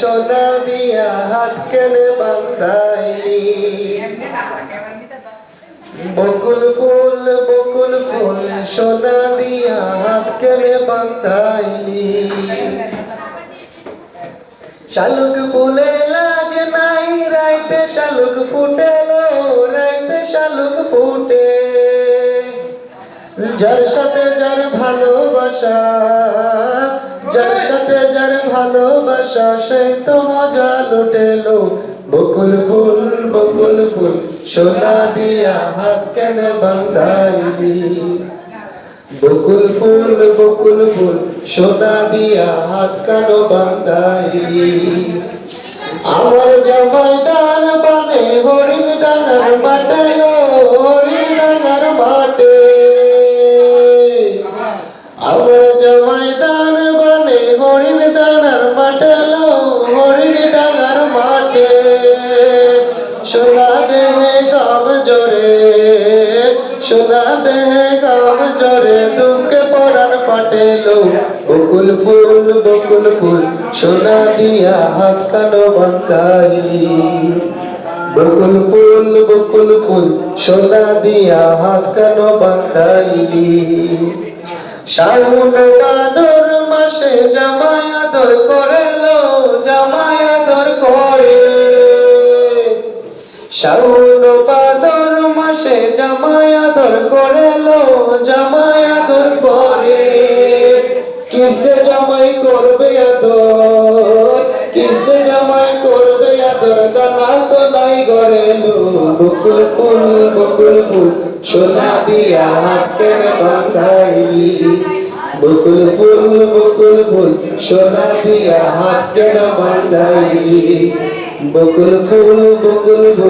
সোনা দিয়া হাত কেনে বান্ধাইলি? বকুল ফুল বকুল ফুল, সোনা দিয়া হাত কেনে বান্ধাইলি? শালুক ফুলে লাজ নাই, রাইতে শালুক ফুটেলো, রাইতে শালুক ফুটে। যার সাথে যার ভালোবাসা যার সাথে যার ভালোবাসা সেই তো মজা লুটেলো। বকুল ফুল বকুল ফুল, সোনা দিয়া হাত কেন বান্ধাইলি বকুল ফুল বকুল ফুল, সোনা দিয়া হাত কেন বান্ধাইলি আমার জামাই দান বানে হরিণ ডাঙার মাঠে হরিণ ডাঙার মাঠে। আমার জামাই দান বকুল ফুল বকুল ফুল, সোনা দিয়া হাত কানো বান্ধাইলি বকুল ফুল বকুল ফুল, সোনা দিয়া বাদর মাসে জামাই আদর করে শ্রাবণ বাদর মাসে জামাই আদর করে লো জামাই আদর করে। কিসে জামাই করবে আদর? কিসে জামাই করবে আদর? গানা তো নাই গড়ে লো, বকুল ফুল বকুল ফুল। সোনা দিয়া হাত কেনে বকুল ফুল বকুল ফুল, সোনা দিয়া হাত কেন বকুল ফুল বকুল ফুল